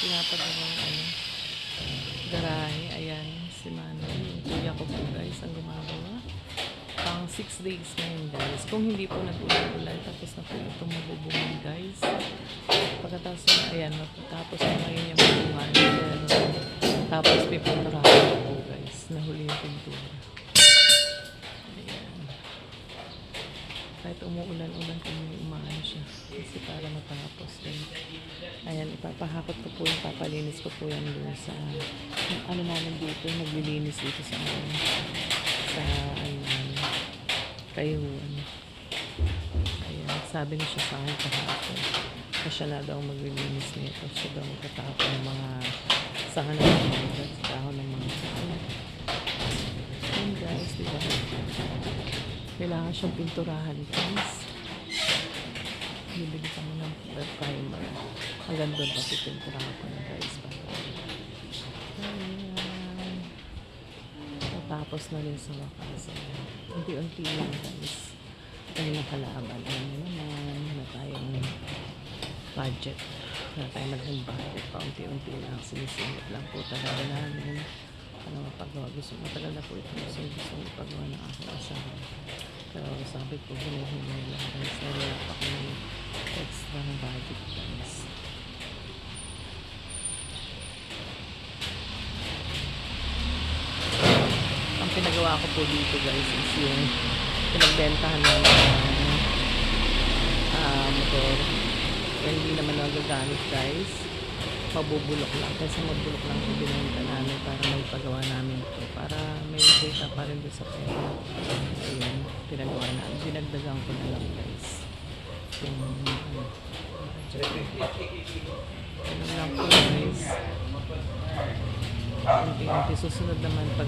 pinapagawang ano, garahe. Ayan, si Manong. Yung kuya ko po guys, ang gumagawa. Pang 6 days na yun guys. Kung hindi po nag-ulan-ulan, tapos na po ito mabubungan guys. Pagkatapos na, ayan, matapos na ngayon yung mabungan. Tapos pipinturahan po guys. Nahuli yung pintura. Ayan. Kahit umuulan-ulan kung may umaano siya. Kasi para matapos. Then, ayan, ipapahakot ko po yung papalinis ko po yan doon sa ano namin dito, naglilinis dito sa ano, sa ano namin, kayuhan. Ayan, sabi niya siya sa akin kahapon. Kasi siya na daw maglilinis nito. Siya daw magtatapon ng mga sahan ng mga dahon ng mga ayan. Ayan guys, diba? Kailangan siyang pinturahan guys. Bibili ka mo ng primer. Hanggang doon pa pipinturahan ko na guys. Ayan. Tapos na rin sa wakas. Unti-unti lang guys. Kami ng kalaban. Alam mo naman na tayong budget. Na tayo malaking budget. Paunti-unti lang. Sinisingit lang po talaga namin. Ano mapagawa. Gusto, matagal na po ito. Gusto, gusto ipagawa ng aking. Pero sabi ko, hinay-hinay lang guys. Nawala pa kami extra ng budget guys. Ang pinagawa ko po dito guys is yung pinagbentahan ng ah, motor. Yan hindi naman nagagamit guys. Mabubulok lang. Kasi mabulok lang yung binenta namin para may pagawa namin ito. Para may kita pa rin doon sa pera. Ayun, pinagawa namin. Dinagdagan ko na lang guys. Yung, ano, Ganun lang po guys. Unti-unti susunod naman ko.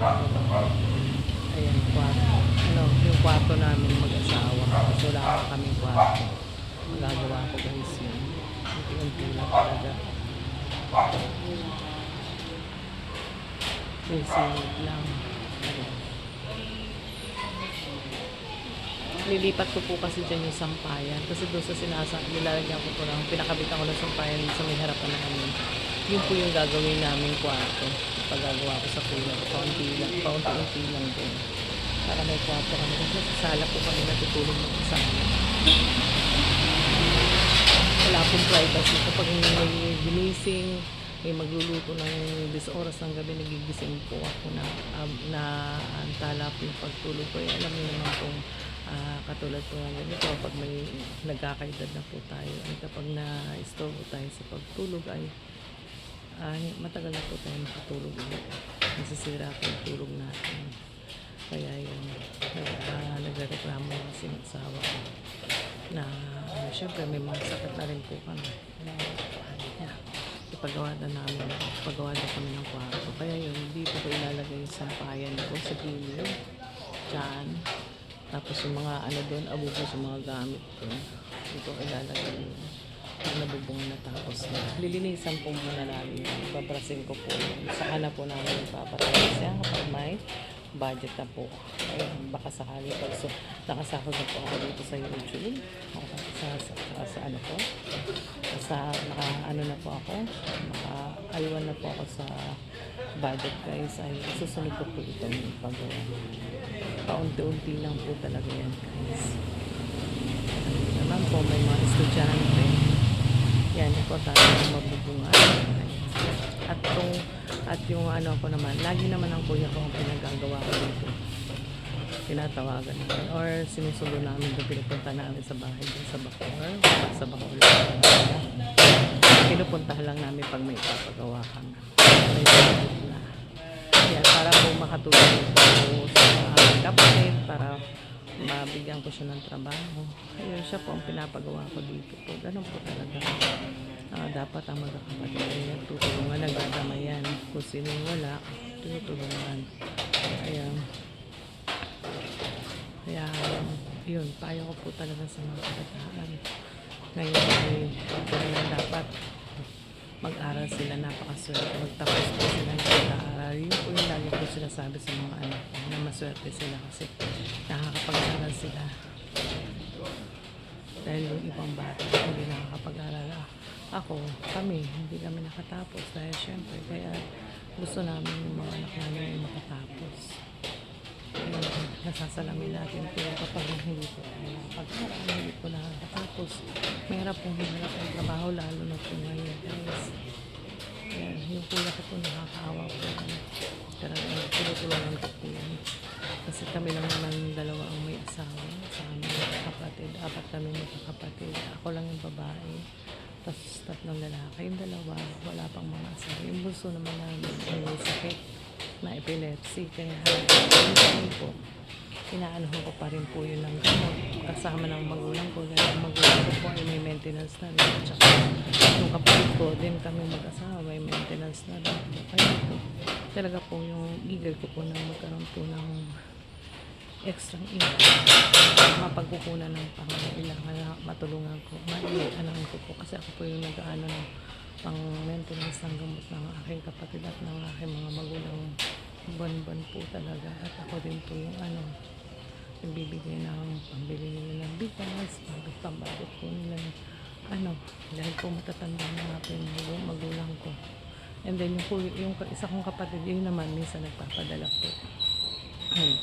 Ayan, kwarto. Ano, yung kwarto namin mag-asawa. Kasi wala ka kaming kwarto. Magagawa ko guys yun. Unti-unti lang talaga. Susunod lang. Nilipat ko po kasi dyan yung sampayan. Kasi doon sa sinasa, nilalagyan ko po lang, pinakabitan ko ng sampayan sa may harapan namin. Yun po yung gagawin namin kwarto. Pagagawa ko sa kulang. Paunti lang, paunti-unti lang din. Para may kwarto kami. Kasi sa sala po kami natutulog ng kasama. Wala pong privacy. Kapag may ginising, may magluluto ng 10 oras ng gabi, nagigising po ako na, um, na antala po yung pagtulog ko. Eh, alam niyo naman kung ah, katulad po ng ganito, pag may nagkakaedad na po tayo, ay kapag na-istorbo tayo sa pagtulog, ay ay matagal na po tayo makatulog ulit. Nasisira po yung tulog natin. Kaya yun, uh, nagreklamo kasi ng asawa ko na uh, syempre may mga sakit na rin po kami. Kaya, ipagawa na namin, ipagawa na kami ng kwarto. Kaya yun, dito ko ilalagay yung sampayan ko sa gilid. Diyan. Tapos yung mga ano doon, abubos yung mga gamit ko. Dito ko ilalagay yun. Yung nabubungan na tapos na. Lilinisan po muna namin. Babrasin ko po. Saka na po namin ipapatayin siya kapag may budget na po. Ayun, baka sakali pag so, nakasakot na po ako dito sa YouTube. Sa, sa, sa, sa ano po. Sa naka ano na po ako. Naka aywan na po ako sa budget guys. Ay susunod ko po itong paggawa. Paunti-unti lang po talaga yan guys. Ayun naman po may mga estudyante. Yan, importante yung mabubungan. At yung ano ko naman, lagi naman ang kuya ko ang pinagagawa ko dito. Tinatawagan namin. Or sinusulo namin doon, pinupunta namin sa bahay doon sa Bacoor. Sa Bacoor. Pinupuntahan lang namin pag may papagawa kami. May na. Yan, para po makatulong po sa mabigyan ko siya ng trabaho. Ayun siya po ang pinapagawa ko dito po. Ganun po talaga. Ah, dapat ang magkakapatid ay nagtutulungan, nagdadamayan. Kung sino yung wala, tinutulungan. Ayan. Kaya, yun, payo ko po talaga sa mga kabataan. Ngayon ay, dapat mag-aral sila, napakaswerte. Magtapos po sila ng pag-aaral. Yun po yung lagi ko sinasabi sa mga anak ko, na maswerte sila kasi nakakapag-aral sila. Dahil yung ibang bata, hindi nakakapag-aral. ah. ako, kami, hindi kami nakatapos dahil syempre, kaya gusto namin yung mga anak namin yung makatapos. Kaya nasasalamin natin po kapag hindi po pag-aral, hindi po nakakatapos. Mahirap po mahirap ang trabaho, lalo na po ngayon, guys. Yan, yung kuya ko po nakakaawa po. Talagang tinutulungan ko po yan. Kasi kami lang naman dalawa ang may asawa sa aming kapatid. Apat kami magkakapatid. Ako lang yung babae. Tapos tatlong lalaki. Yung dalawa, wala pang mga asawa. Yung bunso naman namin, ay may sakit na epilepsy. Kaya minsan po, inaano ko pa rin po yun ng. Kasama ng magulang ko. Dahil ang magulang ko po ay may maintenance na rin. At saka yung kapatid ko din kami mag-asawa, may maintenance na rin. Kaya po, talaga po yung eager ko po na magkaroon po ng extra income. Mapagkukunan ng pangangailangan na matulungan ko. Maianan ko po kasi ako po yung nag-ano ng pang maintenance ng gamot ng aking kapatid at ng aking mga magulang buwan-buwan po talaga. At ako din po yung ano, yung bibigay ng pambili nila ng bigas, pambili pambabot po nila ng ano, dahil po matatanda na nga po yung magu- magulang ko. And then yung, yung isa kong kapatid, yun naman minsan nagpapadala po. Ayun,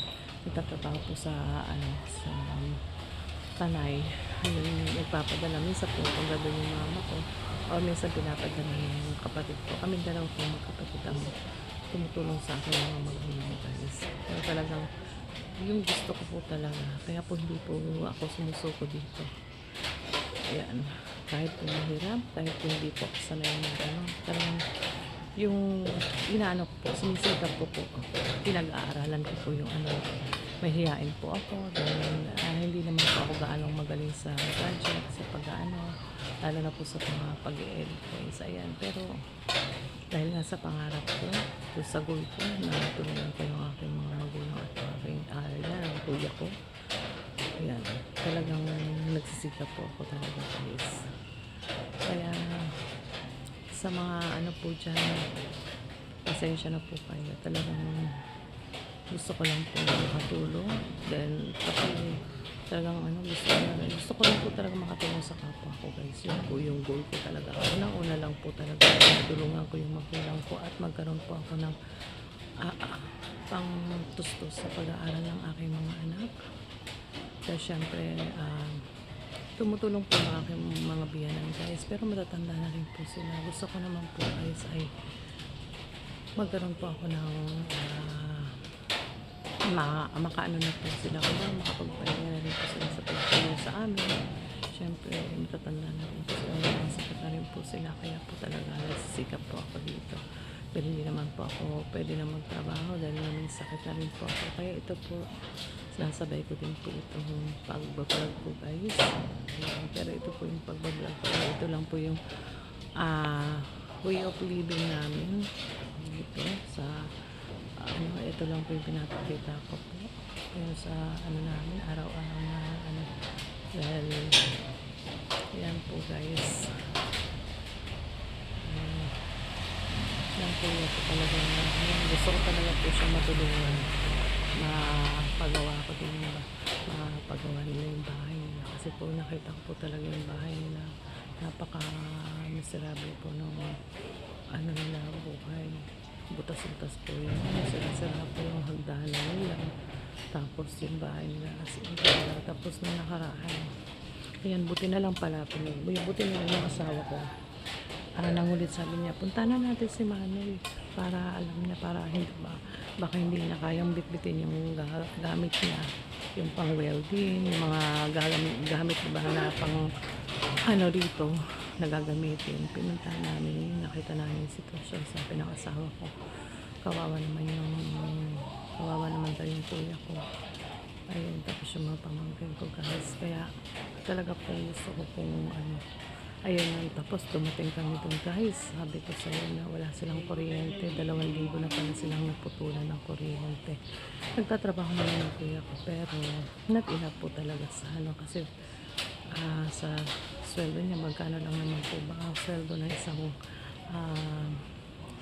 nagtatrabaho po sa ano, sa um, tanay. Ayun, nagpapadala. Minsan po, kung doon yung mama ko, o minsan pinapadala ng kapatid ko. Kami dalawa po magkapatid ang tumutulong sa akin mga magulang guys. Pero talagang, yung gusto ko po talaga. Kaya po hindi po ako sumusuko dito. Ayan. Kahit po mahirap, kahit po hindi po sanay na ano, talagang yung inaano ko po, sinisikap ko po, pinag-aaralan ko po yung ano, mahihain po ako, dahil ah, hindi naman po ako gaanong magaling sa project, sa pag-ano, lalo na po sa mga pag-edit guys, ayan, pero dahil nga sa pangarap ko, po sa goal ko, na tulungan ko yung aking mga magulang at aking, yan, ang kuya ko, Ayan, talagang nagsisikap po ako talaga guys. Kaya sa mga ano po dyan, pasensya na po kayo. Talagang gusto ko lang po makatulong. Then, kasi talagang ano, gusto, ko na, gusto ko lang po talaga makatulong sa kapwa ko guys. Yun po yung goal ko talaga. Unang-una lang po talaga, tulungan ko yung magulang ko at magkaroon po ako ng ah, ah, pang tustos sa pag-aaral ng aking mga anak. Dahil syempre, um, tumutulong po ang aking mga biyanan guys. Pero matatanda na rin po sila. Gusto ko naman po guys ay magkaroon po ako ng ah, ma makaano na po sila. Kaya makapagpahinga na rin po sila sa pagtulong sa amin. Syempre, matatanda na rin po sila. Masakit na rin po sila. Kaya po talaga nagsisikap po ako dito. Pero naman po ako pwede na magtrabaho dahil namin sakit na rin po ako. Kaya ito po, sinasabay ko din po itong pagbablog po guys. Ayan, pero ito po yung pagbablog ko. Ito lang po yung ah way of living namin dito sa ano, ito lang po yung pinapakita ko po. Yung sa ano namin, araw-araw na ano, dahil yan po guys. Yan po yung po talaga yan, gusto ko talaga po siya matulungan mapagawa ko din mapagawa nila yung bahay nila kasi po nakita ko po talaga yung bahay nila. Napaka miserable po nung ano nila buhay. Butas-butas po yun. Sira-sira po yung hagdanan nila. Tapos yung bahay nila talaga tapos na nakaraan. Ayan buti na lang pala buti na lang yung asawa ko ah, nangulit sabi niya, punta na natin si Manoy para alam niya, para hindi ba, baka hindi niya kayang bitbitin yung ga- gamit niya, yung pang welding, yung mga gamit, gamit ba na pang ano dito, nagagamitin. Pinunta namin, nakita namin yung sitwasyon, sabi ng asawa ko, kawawa naman yung, kawawa naman tayo yung kuya ko. Ayun, tapos yung mga pamangkin ko guys. Kaya talaga po gusto ko pong ano, ayun lang. Tapos dumating kami doon guys. Sabi ko sa na wala silang kuryente. Dalawang libo na pala silang naputulan ng kuryente. Nagtatrabaho naman yung kuya ko. Pero not enough po talaga sa ano. Kasi ah, sa sweldo niya, magkano lang naman po ba ang sweldo ng isang ah,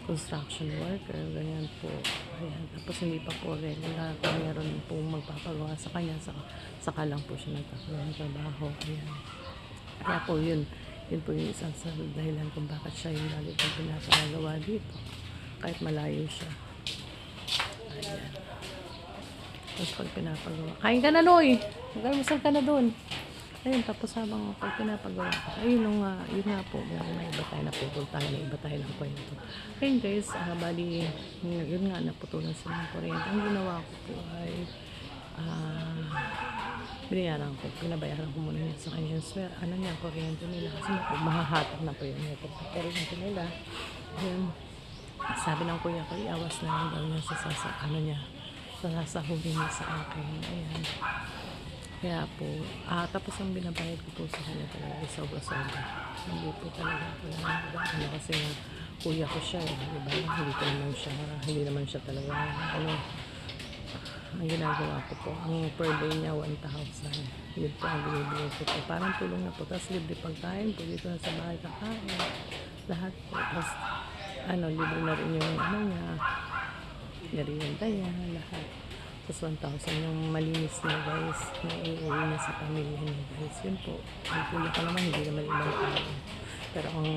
construction worker, ganyan po. Ayan. Tapos hindi pa po regular kung meron po magpapagawa sa kanya, saka, saka lang po siya nagkakaroon trabaho. Ayan. Kaya po yun, Yun po yung isang sa dahilan kung bakit siya yung lagi kong pinapagawa dito. Kahit malayo siya. Ayan. Tapos pag pinapagawa. Kain ka na, Loy! Mag-almusal ka na doon. Ayun, tapos habang pag pinapagawa ko, ayun nung, nga, yun nga po, may, may iba tayo tayo, may iba tayo ng kwento. Ayun guys, ah, bali, yun, nga, naputulan sila ng kuryente. Ang ginawa ko po ay, ah, binayaran ko, pinabayaran ko muna niya sa kanya yung swear, ano niya, kuryente nila, kasi ma- mahahatak na po yung network sa kuryente nila. Ayun, sabi ng kuya ko, iawas na lang daw niya sa sasa, ano niya, sa sasahurin niya sa akin. Ayan. Kaya po, ah, tapos ang binabayad ko po sa kanya talaga ay sobra-sobra. Hindi po talaga po na ano kasi nga, kuya ko siya eh, di ba? Hindi ko naman siya, hindi naman siya talaga, ano, ang ginagawa ko po, ang per day niya 1,000. Yun po ang binibigay ko po. Parang tulong na po. Tapos libre pagkain po dito na sa bahay kakain. Lahat po. Tapos ano, libre na rin yung ano niya, merienda niya, lahat. Tapos 1,000 yung malinis niya guys, na iuwi niya sa pamilya niya guys. Yun po. Ang kuya ko naman, hindi naman ibang tao. Pero ang,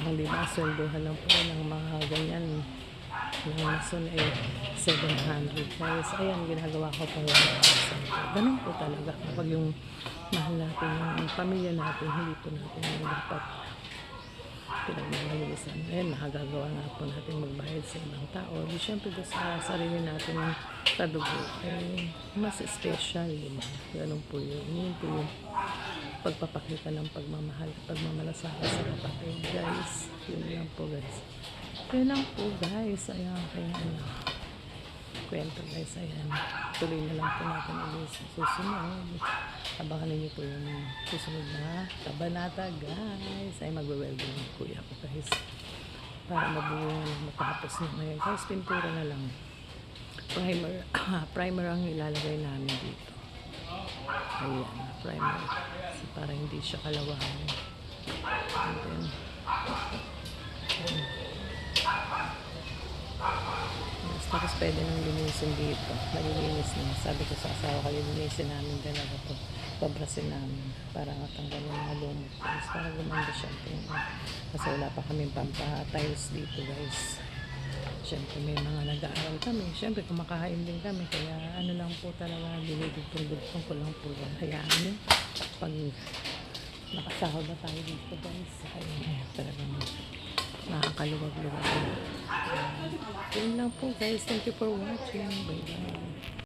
ang di ba, sweldohan lang po ng mga ganyan ng mason ay 700 guys. Ayan, ginagawa ko pang 1,000. Ganun po talaga. Kapag yung mahal natin, yung pamilya natin, hindi po natin yung dapat pinagmamalisan. Ayan, nakagagawa nga po natin magbayad sa ibang tao. Di syempre doon sa sarili natin yung kadugo, eh, mas special, di ba? Ganun po yun. Yun po yung pagpapakita ng pagmamahal, pagmamalasakit sa kapatid, guys. Yun lang po, guys. Yun lang po, guys. Ayan, kaya ano, kwento, guys. Ayan, tuloy na lang po natin ulit susunod. Abangan ninyo po yung susunod na kabanata, guys. Ay, magwe-welding ng kuya ko, guys. Para mabuo matapos na ngayon. Guys, pintura na lang. Primer, primer ang ilalagay namin dito. Ayan, primer. Kasi para hindi siya kalawahan. And then, ayan. Yes, tapos pwede nang linisin dito. Nalilinis na. Sabi ko sa asawa ko, linisin namin dalawa to. Pabrasin namin para matanggal yung mga lumot. Guys, para gumanda siya. Kasi wala pa kami pampa-tiles dito guys. Siyempre may mga nag-aaral kami. Siyempre kumakain din kami. Kaya ano lang po talaga, dinidugtong-dugtong ko lang po yan. Hayaan nyo. Pag nakasahod na tayo dito guys. Ay, talagang nakakaluwag-luwag. Yun lang po guys. Thank you for watching. Bye bye.